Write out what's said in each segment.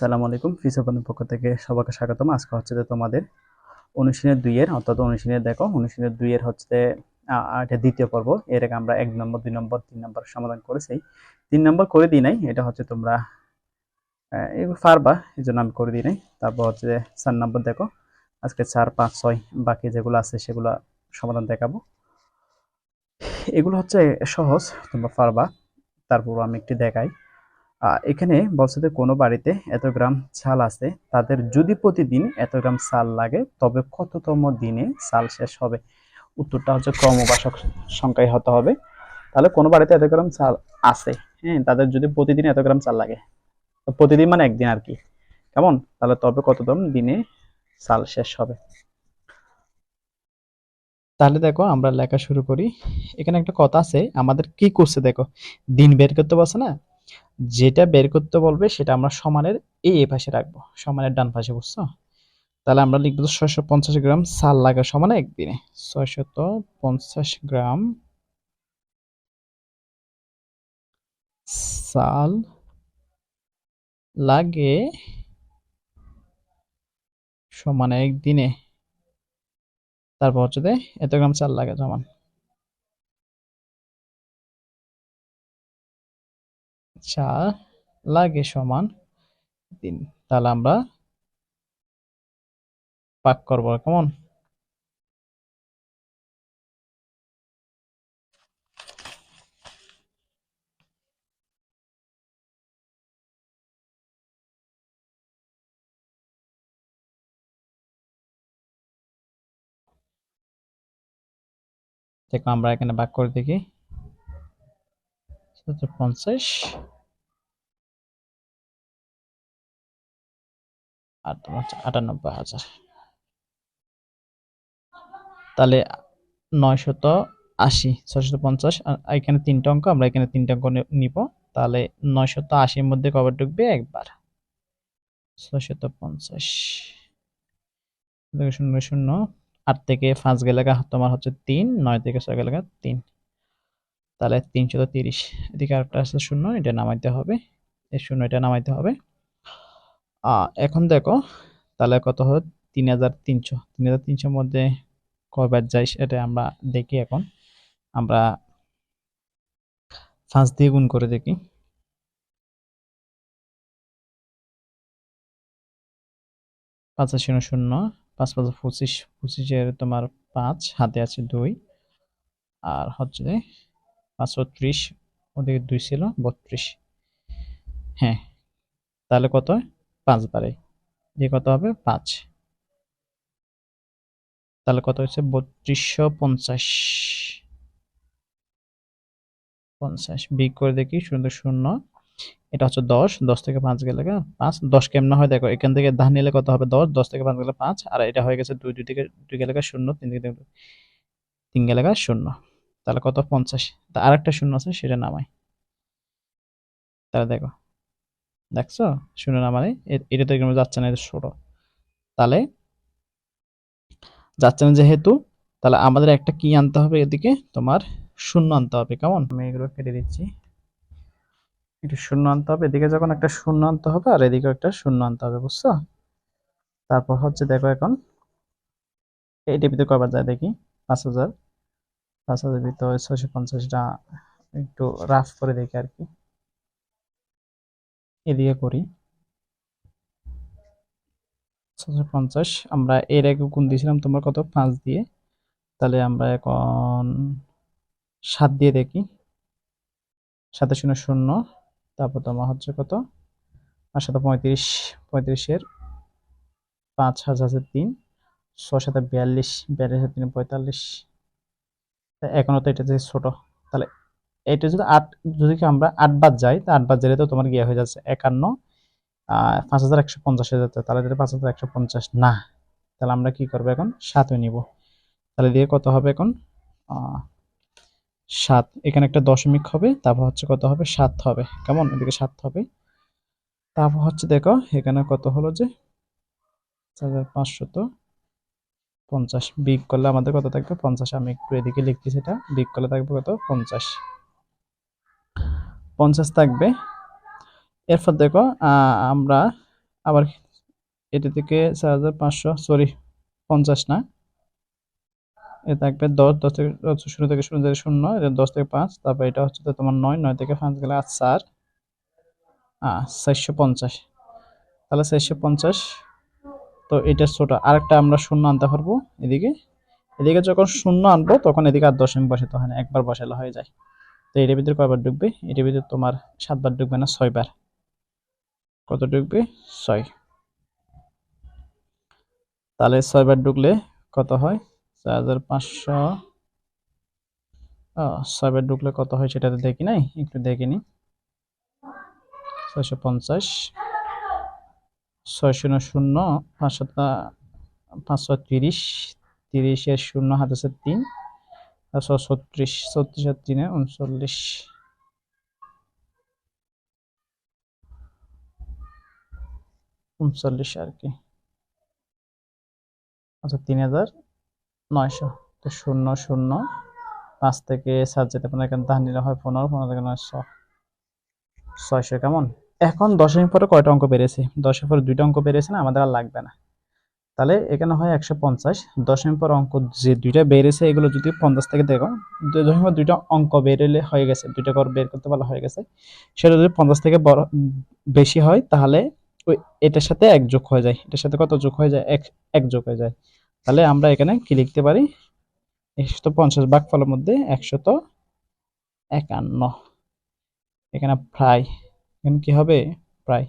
সালামু আলাইকুম ফিসোপানের পক্ষ থেকে সবাইকে স্বাগতম। আজকে হচ্ছে যে তোমাদের অনুশীলনের দুইয়ের, অর্থাৎ অনুশীলনের দেখো অনুশীলনের দুইয়ের হচ্ছে এটা দ্বিতীয় পর্ব। এর আগে আমরা এক নম্বর, দুই নম্বর, তিন নম্বর সমাধান করেছি। তিন নম্বর করে দিই নাই, এটা হচ্ছে তোমরা পারবা এই জন্য আমি করে দিই নাই। তারপর হচ্ছে যে চার নম্বর দেখো, আজকে চার, পাঁচ, ছয়, বাকি যেগুলো আছে সেগুলো সমাধান দেখাবো। এগুলো হচ্ছে সহজ, তোমরা পারবা তারপর আমি একটি দেখাই। এখানে বলছে যে কোনো বাড়িতে এত গ্রাম চাল আছে, তাদের যদি প্রতিদিন এত গ্রাম চাল লাগে, তবে কততম দিনে চাল শেষ হবে? উত্তরটা হচ্ছে ক্রমবাসক সংখ্যায় হতে হবে। তাহলে কোনো বাড়িতে এত গ্রাম চাল আছে হ্যাঁ তাদের যদি প্রতিদিন এত গ্রাম চাল লাগে প্রতিদিন মানে একদিন আর কি। কেমন? তাহলে তবে কততম দিনে চাল শেষ হবে? তাহলে দেখো, আমরা লেখা শুরু করি। এখানে একটা কথা আছে, আমাদের কি করছে দেখো? দিন বের করতে বলছে না? যেটা বের করতে বলবে সেটা আমরা সমানের এই এ পাশে রাখব। সমানের ডান পাশে, বুঝছ? তাহলে আমরা লিখব ছয়শো পঞ্চাশ গ্রাম সাল লাগা সমানে একদিনে। ছয়শত পঞ্চাশ গ্রাম সাল লাগে সমানে একদিনে। তারপর হচ্ছে এত গ্রাম চাল লাগে সমান। চাল লাগে সমান দিন তাহলে আমরা পাক করব, কেমন? দেখো আমরা এখানে ভাগ করে দেখি। পঞ্চাশ আটানব্বই হাজার। তাহলে নয়শত আশি, ছয়শত পঞ্চাশ এখানে তিনটা অঙ্ক, আমরা এখানে তিনটা অঙ্ক নিব। তাহলে নয়শত আশির মধ্যে কবে ঢুকবে? একবার। ছয়শত পঞ্চাশ। শূন্য শূন্য। আট থেকে পাঁচ গেলে তোমার হচ্ছে তিন, নয় থেকে ছয় গেলে তিন। তাহলে তিনশত তিরিশ। এদিকে আরেকটা আছে শূন্য, এটা নামাইতে হবে। এই শূন্য এটা নামাইতে হবে। এখন দেখো, তাহলে কত হবে? তিন হাজার তিনশো। তিন হাজার তিনশোর মধ্যে কয়বার যাই সেটা আমরা দেখি এখন। আমরা পাঁচ দিয়ে গুণ করে দেখি। পাঁচ শূন্য শূন্য, পাঁচ পাঁচ পঁচিশ, পঁচিশের তোমার পাঁচ, হাতে আছে দুই। আর হচ্ছে পাঁচশো ত্রিশ, ওদিকে দুই ছিল, বত্রিশ। হ্যাঁ তাহলে কত? পাঁচ বারে। দিয়ে কত হবে? পাঁচ। তাহলে কত হচ্ছে বত্রিশশো পঞ্চাশ। পঞ্চাশ। বিগ করে দেখি, শূন্য শূন্য। এটা হচ্ছে দশ। দশ থেকে পাঁচ গেলে পাঁচ। দশ কেমন হয়? দেখো, এখান থেকে ধান নিলে কত হবে? দশ। দশ থেকে পাঁচ গেলে পাঁচ। আর এটা হয়ে গেছে দুই। দুই থেকে দুই গেলে শূন্য। তিন থেকে তিন- গেলে শূন্য। তাহলে কত? পঞ্চাশ। তা আরেকটা শূন্য আছে, সেটা নামাই। তাহলে দেখো, দেখছ? শূন্য নামালে এটা তো এখানে যাচ্ছে না, এটা ষোলো তাহলে যাচ্ছে না যেহেতু, তাহলে আমাদের একটা কি আনতে হবে এদিকে? তোমার শূন্য আনতে হবে, কেমন? আমি এগুলো কেটে দিচ্ছি। একটু শূন্য আনতে হবে, এদিকে যখন একটা শূন্য আনতে হবে, আর এদিকে একটা শূন্য আনতে হবে, বুঝছ? তারপর হচ্ছে দেখো এখন এইটার ভিতরে কয়বার যায় দেখি? পাঁচ হাজার। পাঁচ হাজার ভিতরে ছয়শো পঞ্চাশটা একটু রাফ করে দেখি আর কি। এদিকে করি। ছশো পঞ্চাশ, আমরা এর আগে গুণ দিয়েছিলাম তোমার কত? পাঁচ দিয়ে। তাহলে আমরা এখন সাত দিয়ে দেখি। সাথে শূন্য শূন্য, তারপর তোমার হচ্ছে কত? আর সাথে পঁয়ত্রিশ, পঁয়ত্রিশের পাঁচ হাজার তিন ছ সাথে বিয়াল্লিশ বিয়াল্লিশ তিন, পঁয়তাল্লিশ। তা এখনও তো এটা যে ছোট, তাহলে এটা যদি আট, যদি আমরা আট বাদ যাই, তা আট বাদ গেলে তো তোমার গিয়ে হয়ে যাচ্ছে একান্ন পাঁচ হাজার একশো পঞ্চাশ হয়ে যাচ্ছে তাহলে পাঁচ হাজার একশো পঞ্চাশ, না। তাহলে আমরা কি করব এখন? সাতই নিব। তাহলে দিয়ে কত হবে এখন? সাত। এখানে একটা দশমিক হবে, তারপর হচ্ছে কত হবে? সাত হবে। কেমন? এদিকে সাত হবে। তারপর হচ্ছে দেখো, এখানে কত হলো যে? চার হাজার পাঁচশত পঞ্চাশ বিগ করলে আমাদের কত থাকবে? পঞ্চাশ। আমি একটু এদিকে লিখছি সেটা। বিগ করলে থাকবে কত? পঞ্চাশ। পঞ্চাশ থাকবে। এরপর দেখো আমরা আবার এটা থেকে চার হাজার পাঁচশো সরি পঞ্চাশ না। এ থাকবে দশ দশ থেকে শূন্য থেকে শূন্য থেকে শূন্য, এটা দশ থেকে পাঁচ, তারপর এটা হচ্ছে তো তোমার নয় নয় থেকে পাঁচ গেলে আর চার চারশো পঞ্চাশ। তাহলে চারশো পঞ্চাশ তো এটা ছোট। আরেকটা আমরা শূন্য আনতে পারব এদিকে। এদিকে যখন শূন্য আনব, তখন এদিকে আর দশমিক বসাতে হয় না, একবার বসালে হয়ে যায়। তো এটার ভিতরে কয়বার ঢুকবে? এটার ভিতরে তোমার সাতবার ঢুকবে না, ছয়বার। কত ঢুকবে? ছয়। তাহলে ছয়বার ঢুকলে কত হয়? চার হাজার পাঁচশো। ছয়বার ঢুকলে কত হয় সেটা তো দেখি নাই? একটু দেখে ছয়শো পঞ্চাশ। ছয় শূন্য শূন্য পাঁচশো পাঁচশো তিরিশ, তিরিশের শূন্য হাত আছে তিন পাঁচশো ছত্রিশ ছত্রিশ তিনে উনচল্লিশ। উনচল্লিশ আর কি। আচ্ছা তিন হাজার নয়শো। তো শূন্য শূন্য, পাঁচ থেকে সাত যেতে পারে এখানে ধান নিলে হয় পনেরো পনেরো থেকে নয়শো। ছয়শো কেমন? এখন দশের পরে কয়টা অঙ্ক বেড়েছে? দশের পরে দুইটা অঙ্ক বেড়েছে না, আমাদের আর লাগবে না। তাহলে এখানে হয় একশো পঞ্চাশ। দশের পর অঙ্ক যে দুইটা বেড়েছে, এগুলো যদি পঞ্চাশ থেকে দেখো দশের পর দুইটা অঙ্ক বেরোলে হয়ে গেছে, দুইটা কর বের করতে পারলে হয়ে গেছে। সেটা যদি পঞ্চাশ থেকে বড় বেশি হয়, তাহলে ওই এটার সাথে এক যোগ হয়ে যায়। এটার সাথে কত যোগ হয়ে যায়? এক এক যোগ হয়ে যায়। তাহলে আমরা এখানে কি লিখতে পারি? একশত পঞ্চাশ ভাগ ফলের মধ্যে একশত একান্ন। এখানে প্রায় এখানে কি হবে? প্রায়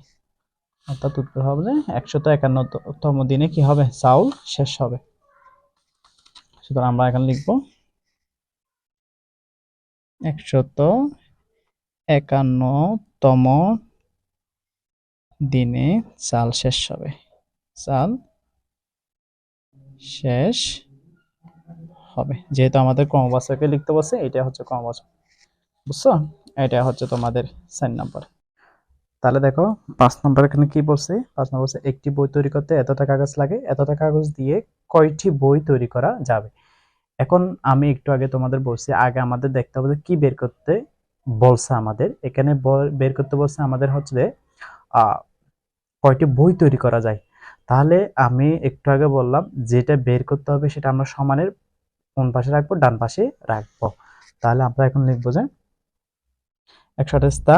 অর্থাৎ উত্তর হবে যে একশত একান্নতম দিনে কি হবে? চাউল শেষ হবে। সুতরাং আমরা এখানে লিখব একশত একান্নতম দিনে চাল শেষ হবে। চাল শেষ হবে। যেহেতু আমাদের ক্রমবাচকে লিখতে বসে এটা হচ্ছে ক্রমবাচক বুঝছ? এটা হচ্ছে তোমাদের সাইন নাম্বার। তাহলে দেখো, পাঁচ নম্বর এখানে কি বলছে? পাঁচ নম্বর বলছে, একটি বই তৈরি করতে এতটা কাগজ লাগে, এতটা কাগজ দিয়ে কয়টি বই তৈরি করা যাবে? এখন আমি একটু আগে তোমাদের বলছি, আগে আমাদের দেখতে হবে কি বের করতে বলছে আমাদের। এখানে বের করতে বলছে আমাদের হচ্ছে কয়টি বই তৈরি করা যায়। তাহলে আমি একটু আগে বললাম, যেটা বের করতে হবে সেটা আমরা সমানের কোন পাশে রাখব? ডান পাশে রাখব। তাহলে আমরা এখন লিখব যে, একশো আঠাশটা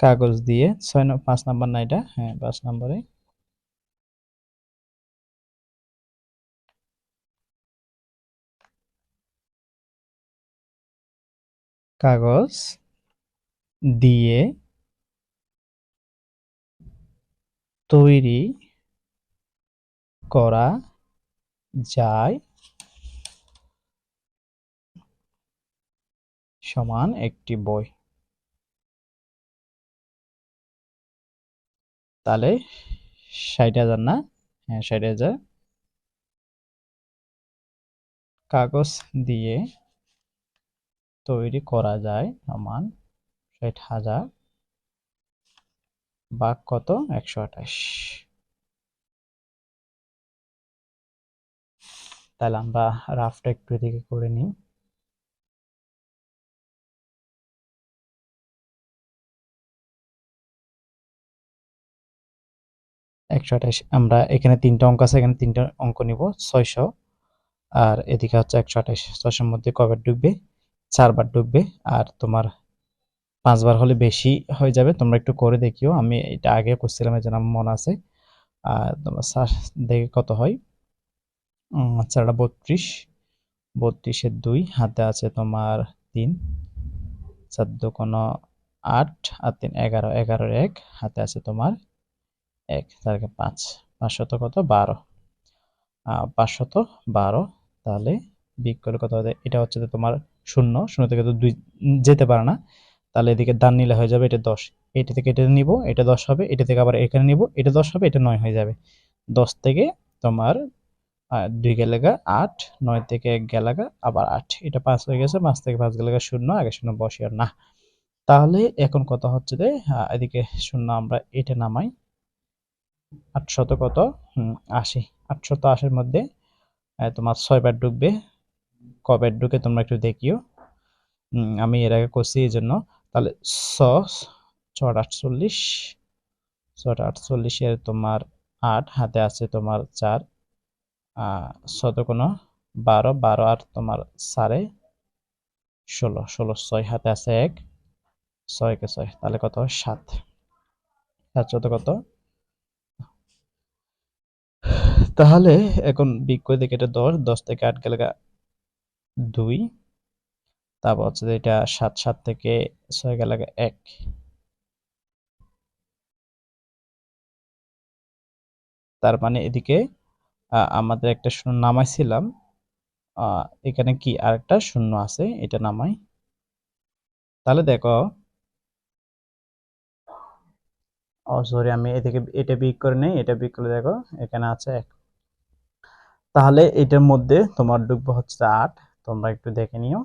কাগজ দিয়ে, ছয় পাঁচ নাম্বার না এটা? হ্যাঁ পাঁচ নম্বরে। কাগজ দিয়ে তৈরি করা যায় সমান একটি বই। তাহলে ষাট হাজার না? হ্যাঁ ষাট হাজার। কাগজ দিয়ে তৈরি করা যায় সমান ষাট হাজার। বা কত? একশো আঠাশ। তাহলে আমরা রাফটা একটু এদিকে করে নিই। একশো আঠাশ। আমরা এখানে তিনটা অঙ্ক আছে, এখানে তিনটা অঙ্ক নিব, ছয়শো। আর এদিকে হচ্ছে একশো আঠাশ। ছয়শোর মধ্যে কবার ঢুকবে চারবার ঢুকবে আর তোমার পাঁচবার হলে বেশি হয়ে যাবে। তোমরা একটু করে দেখিও। আমি এটা আগে করছিলাম, এই জন্য মনে আছে। আর তোমার দেখে কত হয়? চারটা বত্রিশ। বত্রিশের দুই, হাতে আছে তোমার তিন। চার কোনো আট, আর তিন, এগারো। এগারোর এক, হাতে আছে তোমার এক তারকে পাঁচ। পাঁচশত কত? বারো। পাঁচশত বারো, তাহলে বিগ করলে কত হবে? এটা হচ্ছে তোমার শূন্য শূন্য থেকে তো দুই যেতে পারে না। তাহলে এদিকে দান নিলে হয়ে যাবে, এটা দশ। এটা থেকে এটা নিব, এটা দশ হবে, এটা থেকে আবার এখানে নিব, এটা দশ হবে, এটা নয় হয়ে যাবে। দশ থেকে তোমার দুই গেলেগা আট, নয় থেকে এক গেলাগা আবার আট। এটা পাঁচ হয়ে গেছে, পাঁচ থেকে পাঁচ গেলেগা শূন্য, আগে শূন্য বসে আর না। তাহলে এখন কত হচ্ছে যে এদিকে শূন্য আমরা এটা নামাই। আটশত কত? আশি। আটশত আশির মধ্যে তোমার ছয় বার ঢুকবে কবার ঢুকে তোমরা একটু দেখিও। আমি এর আগে করছি এই জন্য। তাহলে ছ ছটা আটচল্লিশ, ছটা আটচল্লিশের তোমার আট, হাতে আছে তোমার চার শত কোনো, বারো বারো আর তোমার সাড়ে ষোলো ষোলো ছয়, হাতে আছে এক, ছয়কে ছয়, তাহলে কত সাত সাত। চত কত? তাহলে এখন বিগ করে দেখে এটা দশ দশ থেকে আট গেলে দুই, তারপর হচ্ছে এটা সাত সাত থেকে ছয় গেলে এক। তার মানে এদিকে আমাদের একটা শূন্য নামাইছিলাম এখানে কি আরেকটা শূন্য আছে, এটা নামাই। তাহলে দেখো, ও সরি আমি এদিকে এটা বিক করে নেই, এটা বিক করে দেখো, এখানে আছে এক। তাহলে এটার মধ্যে তোমার ডুববো হচ্ছে আট। তোমরা একটু দেখে নিও।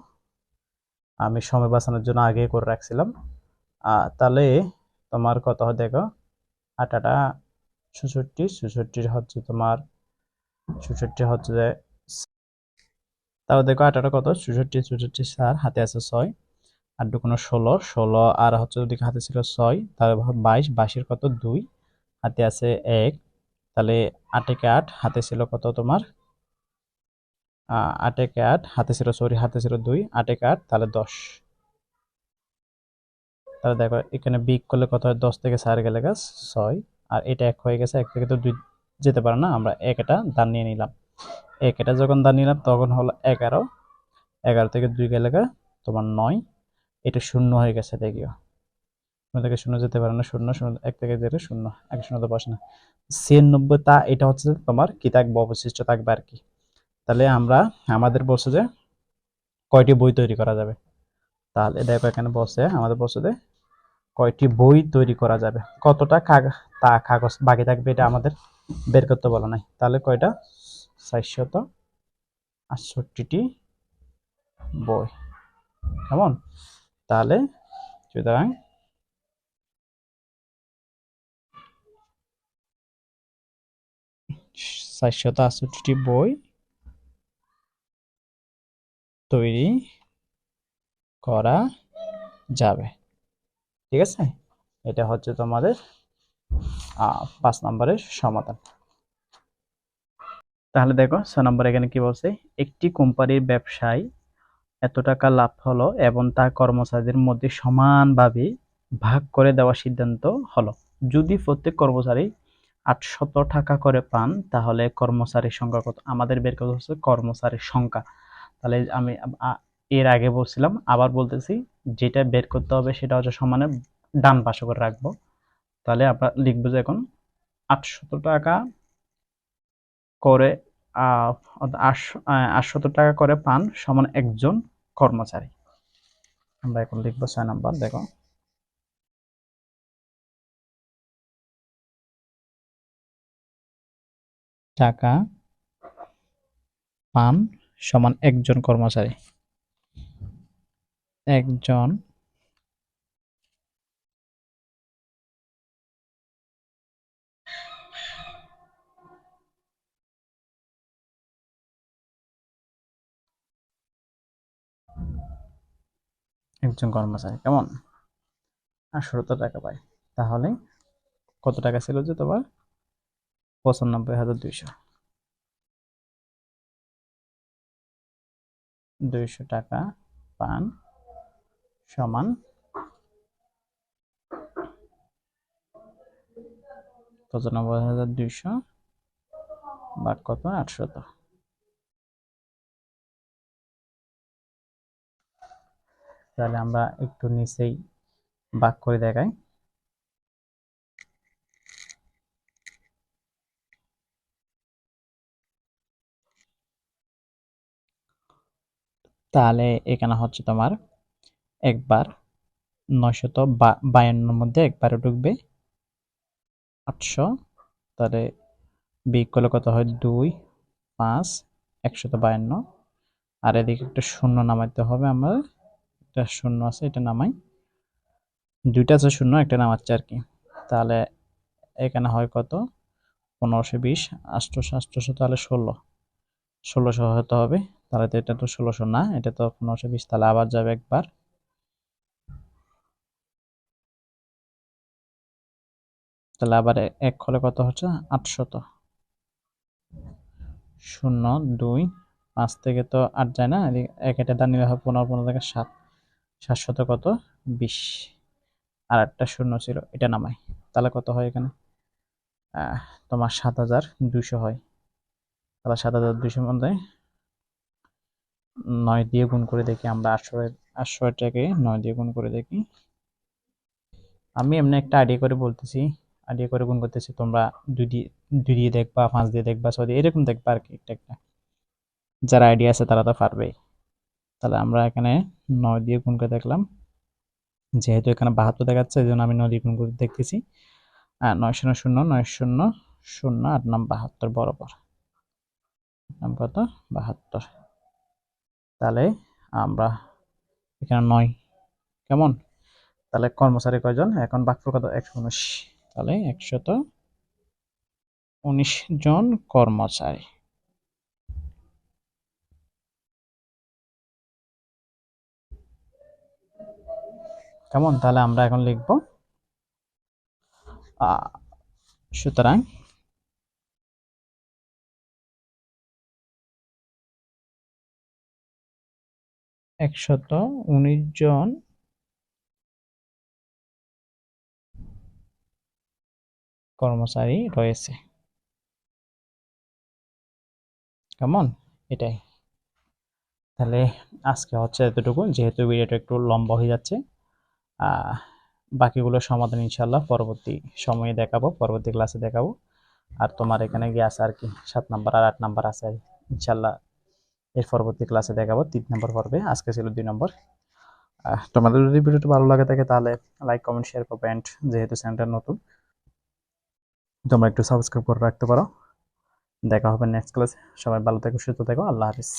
আমি সময় বাঁচানোর জন্য আগে করে রাখছিলাম। তাহলে তোমার কত দেখো? আটাটা চৌষট্টি চৌষট্টির হচ্ছে তোমার চৌষট্টি হচ্ছে যে তাহলে দেখো আটাটা কত? চৌষট্টি চৌষট্টি সার হাতে আছে ছয়। আর দুগুণ ষোলো। ষোলো আর হচ্ছে যদি হাতে ছিল ছয়। তাহলে বাইশ, বাইশের কত? দুই। হাতে আছে এক। তাহলে আটেকে আট, হাতে ছিল কত তোমার? আটেকে আট হাতে ছিল সরি হাতে ছিল দুই আটেকে আট, তাহলে দশ। তাহলে দেখো, এখানে বিগ করলে কত হয়? দশ থেকে চার গেলে গাছ ছয়, আর এটা এক হয়ে গেছে, এক থেকে তো দুই যেতে পারে না, আমরা এক এটা দান নিয়ে নিলাম। এক এটা যখন দান নিলাম, তখন হলো এগারো এগারো থেকে দুই গেলে তোমার নয়, এটা শূন্য হয়ে গেছে, দেখিও। শূন্য থেকে শূন্য যেতে পারে না, শূন্য শূন্য, এক থেকে যেতে শূন্য, এক শূন্য তো বসে না। ছিয়ানব্বই তা এটা হচ্ছে তোমার কি থাকবে, অবশিষ্ট থাকবে আর কি। তাহলে আমরা, আমাদের বলছে যে কয়টি বই তৈরি করা যাবে? তাহলে দেখো এখানে বসে আমাদের বলছে যে কয়টি বই তৈরি করা যাবে? কতটা তা কাগজ বাকি থাকবে, এটা আমাদের বের করতে বলা নাই। তাহলে কয়টা? চারশত আটষট্টিটি বই। কেমন? তাহলে সুতরাং চারশত আটষট্টিটি বই তৈরি করা যাবে। ঠিক আছে? এটা হচ্ছে তোমাদের পাঁচ নম্বরের সমাধান। তাহলে দেখো, ছ নম্বর এখানে কি বলছে? একটি কোম্পানির ব্যবসায় এত টাকা লাভ হলো এবং তা কর্মচারীদের মধ্যে সমানভাবে ভাগ করে দেওয়ার সিদ্ধান্ত হলো। যদি প্রত্যেক কর্মচারী আটশত টাকা করে পান, তাহলে কর্মচারীর সংখ্যা কত? আমাদের বের করতে হচ্ছে কর্মচারীর সংখ্যা। তাহলে আমি এর আগে বলছিলাম, আবার বলতেছি, যেটা বের করতে হবে সেটা হচ্ছে সমানে ডান পাশে করে রাখব। তাহলে আমরা লিখব যে এখন আটশত টাকা করে আটশত টাকা করে পান সমান একজন কর্মচারী। আমরা এখন লিখব ছয় নাম্বার, দেখো। টাকা পান সমান একজন কর্মচারী। একজন একজন কর্মচারী, কেমন? আঠারোশো টাকা পায় তাহলে কত টাকা ছিল যে তোমার? পঁচানব্বই হাজার দুইশো। দুইশো টাকা পান সমান পঁচানব্বই হাজার দুইশো বা কত? আটশত। তাহলে আমরা একটু নিচেই বাক করে দেখাই। তাহলে এখানে হচ্ছে তোমার একবার নয়শত বায়ান্নর মধ্যে একবারে ঢুকবে। আটশো, তাহলে বিগ করলে কত হয়? দুই, পাঁচ, একশত বায়ান্ন। আর এদিকে একটা শূন্য নামাইতে হবে আমার। একটা শূন্য আছে, এটা নামাই। দুইটা আছে শূন্য, একটা নামাচ্ছে আর কি। তাহলে এখানে হয় কত? পনেরোশো বিশ আষ্টশো আষ্টশো তাহলে ষোলো। ষোলোশো হতে হবে। তাহলে তো এটা তো ষোলোশো না, এটা তো পনেরোশো বিশ, তাহলে আবার যাবে একবার। তাহলে আবার এক হলে কত হচ্ছে? আটশত। শূন্য, দুই, পাঁচ থেকে তো আট যায় না এক এটা দান নিলে হবে পনেরো পনেরো থেকে সাত। সাতশত কত? বিশ। আর একটা শূন্য ছিল, এটা নামাই। তাহলে কত হয় এখানে? তোমার সাত হাজার দুশো হয়। তাহলে সাত হাজার দুশো মধ্যে নয় দিয়ে গুণ করে দেখি আমরা আটশো এটাকে নয় দিয়ে গুণ করে দেখি। আমি এমনি একটা আইডিয়া করে বলতেছি, আইডিয়া করে গুণ করতেছি, তোমরা দুই দিয়ে দুই দিয়ে দেখবা, পাঁচ দিয়ে দেখবা, ছয় দিয়ে, এরকম দেখবা আর কি একটা একটা। যারা আইডিয়া আছে তারা তো পারবেই। তাহলে আমরা এখানে নয় দিয়ে গুণ করে দেখলাম। যেহেতু এখানে বাহাত্তর দেখাচ্ছে, এই জন্য আমি নয় দিয়ে গুণ করে দেখতেছি। নয় শূন্য শূন্য, নয় শূন্য শূন্য, আট নাম বাহাত্তর বরাবর। নাম কত? বাহাত্তর। তাহলে আমরা এখানে নয়। কেমন? তাহলে কর্মচারী কয়জন? এখন বাক্য কত একশো উনিশ। তাহলে একশত উনিশ জন কর্মচারী। কেমন? তাহলে আমরা এখন লিখব সুতরাং একশত উনিশ জন কর্মচারী রয়েছে। কেমন? এটাই। তাহলে আজকে হচ্ছে এতটুকু। যেহেতু ভিডিওটা একটু লম্বা হয়ে যাচ্ছে বাকিগুলো সমাধান ইনশাল্লাহ পরবর্তী সময়ে দেখাবো, পরবর্তী ক্লাসে দেখাবো। আর তোমার এখানে গিয়ে আছে আর কি, সাত নাম্বার আর আট নাম্বার আছে ইনশাল্লাহ এর পরবর্তী ক্লাসে দেখাবো, তিন নম্বর পর্বে। আজকে ছিল দুই নম্বর। তোমাদের যদি ভিডিওটা ভালো লাগে থাকে, তাহলে লাইক কমেন্ট শেয়ার করবে অ্যান্ড যেহেতু চ্যানেলটা নতুন, তোমরা একটু সাবস্ক্রাইব করে রাখতে পারো। দেখা হবে নেক্সট ক্লাসে সবাই ভালো থেকো, সুস্থ থেকো। আল্লাহ হাফিজ।